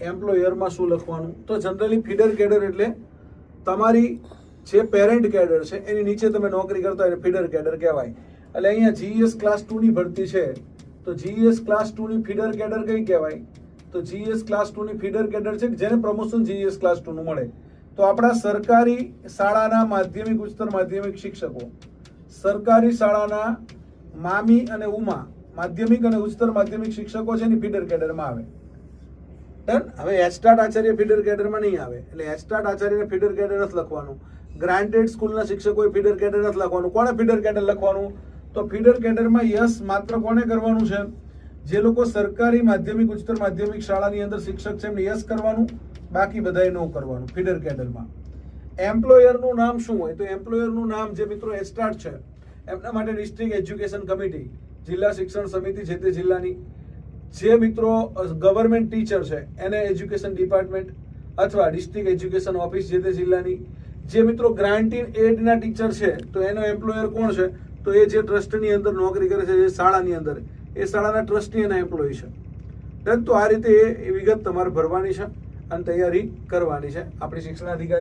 એમ્પ્લોયરમાં શું લખવાનું? તો જનરલી ફીડર કેડર એટલે તમારી જે પેરેન્ટ કેડર છે, એની નીચે તમે નોકરી કરતા હોય ફીડર કેડર કહેવાય. એટલે અહીંયા જીએસ ક્લાસ ટુની ભરતી છે. તો જીએસ ક્લાસ ટુની ફીડર કેડર કઈ કહેવાય? તો જીએસ ક્લાસ ટુની ફીડર કેડર છે જેને પ્રમોશન જીએસ ક્લાસ ટુનું મળે. તો આપણા સરકારી શાળાના માધ્યમિક, ઉચ્ચતર માધ્યમિક શિક્ષકો, સરકારી શાળાના મામી અને ઉમા, માધ્યમિક અને ઉચ્ચતર માધ્યમિક શિક્ષકો છે એની ફીડર કેડરમાં આવે. ડન હવે એસ્ટાટ આચાર્ય ફીડર કેડરમાં નહીં આવે. એટલે એસ્ટાટ આચાર્યને ફીડર કેડર જ લખવાનું. ગ્રાન્ટેડ સ્કૂલના શિક્ષકોએ ફીડર કેડર જ લખવાનું. કોણે ફીડર કેડર લખવાનું? તો ફીડર કેડરમાં યસ માત્ર કોને કરવાનું છે? જે લોકો સરકારી માધ્યમિક, ઉચ્ચતર માધ્યમિક શાળાની અંદર શિક્ષક છે, એમને યસ કરવાનું. બાકી બધાએ નો કરવાનું ફીડર કેડરમાં એમ્પ્લોયરનું નામ શું હોય? તો એમ્પ્લોયરનું નામ જે મિત્રો એસ્ટાર્ટ છે, એમના માટે ડિસ્ટ્રિક્ટ એજ્યુકેશન કમિટી જિલ્લા શિક્ષણ સમિતિ જે તે જિલ્લાની. જે મિત્રો ગવર્મેન્ટ ટીચર છે, એને એજ્યુકેશન ડિપાર્ટમેન્ટ અથવા ડિસ્ટ્રિક્ટ એજ્યુકેશન ઓફિસ જે તે જિલ્લાની, જે મિત્રો ગ્રાન્ટીન એડના ટીચર છે, તો એનો એમ્પ્લોયર કોણ છે? તો એ જે ટ્રસ્ટની અંદર નોકરી કરે છે, જે શાળાની અંદર, એ શાળાના ટ્રસ્ટી એના એમ્પ્લોય છે. ડન તો આ રીતે એ વિગત તમારે ભરવાની છે અને તૈયારી કરવાની છે. આપણી શિક્ષણાધિકારી